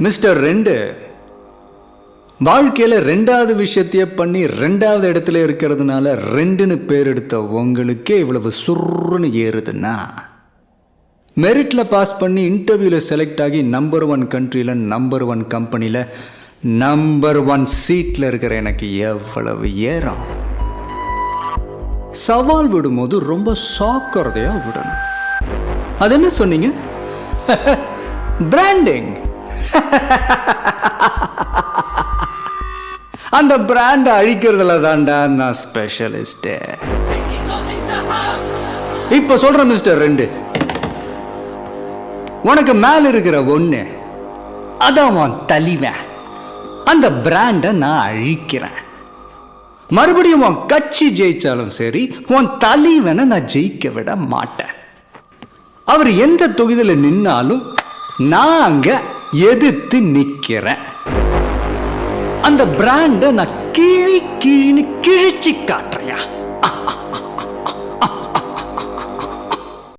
Mister ரெண்டு வாழ்க்கையில் ரெண்டாவது விஷயத்தையே பண்ணி ரெண்டாவது இடத்துல இருக்கிறதுனால ரெண்டுன்னு பேர் எடுத்த உங்களுக்கே இவ்வளவு சுருன்னு ஏறுதுன்னா மெரிட்டில் பாஸ் பண்ணி இன்டர்வியூவில் செலக்ட் ஆகி நம்பர் ஒன் கண்ட்ரியில் நம்பர் ஒன் கம்பெனியில் நம்பர் ஒன் சீட்டில் இருக்கிற எனக்கு எவ்வளவு ஏறம் சவால் விடும்போது ரொம்ப சாக்கிறதையாக விடணும். அது என்ன சொன்னீங்க? பிராண்டிங் அந்த பிராண்டை அழிக்கிறதுல தான்டா நான் ஸ்பெஷலிஸ்ட் இப்ப சொல்றேன் மிஸ்டர் ரெண்டு. உனக்கு மேல இருக்கிற ஒண்ணு அதான் உன் தலிவேன். அந்த பிராண்டை நான் அழிக்கிறேன். மறுபடியும் உன் கட்சி ஜெயிச்சாலும் சரி உன் தலைவனை நான் ஜெயிக்க விட மாட்டேன். அவர் எந்த தொகுதியில நின்னாலும் நான் அங்க எதிர்த்து நிக்கிறேன் அந்த பிராண்டை நான் கிழி கிழின்னு கிழிச்சு காட்டுறையா.